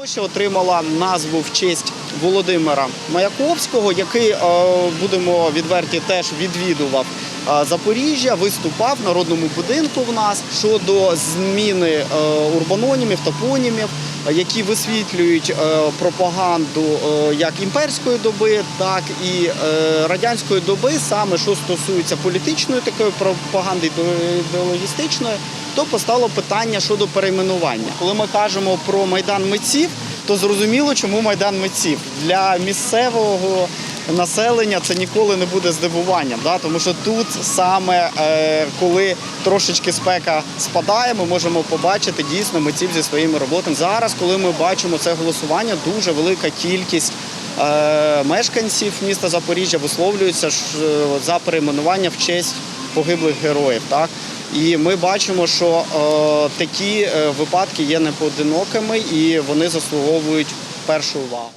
Площа отримала назву в честь Володимира Маяковського, який, е, будемо відверті, теж відвідував е, Запоріжжя, виступав в народному будинку в нас щодо зміни е, урбанонімів, топонімів, які висвітлюють пропаганду як імперської доби, так і радянської доби, саме що стосується політичної такої пропаганди, ідео- ідеологістичної, то постало питання щодо перейменування. Коли ми кажемо про майдан митців, то зрозуміло, чому майдан митців для місцевого населення це ніколи не буде здивуванням. Да? Тому що тут саме е, коли трошечки спека спадає, ми можемо побачити дійсно митців зі своїми роботами. Зараз, коли ми бачимо це голосування, дуже велика кількість. е, Мешканців міста Запоріжжя висловлюються е, за перейменування в честь погиблих героїв. Так? І ми бачимо, що е, такі е, випадки є непоодинокими і вони заслуговують першу увагу.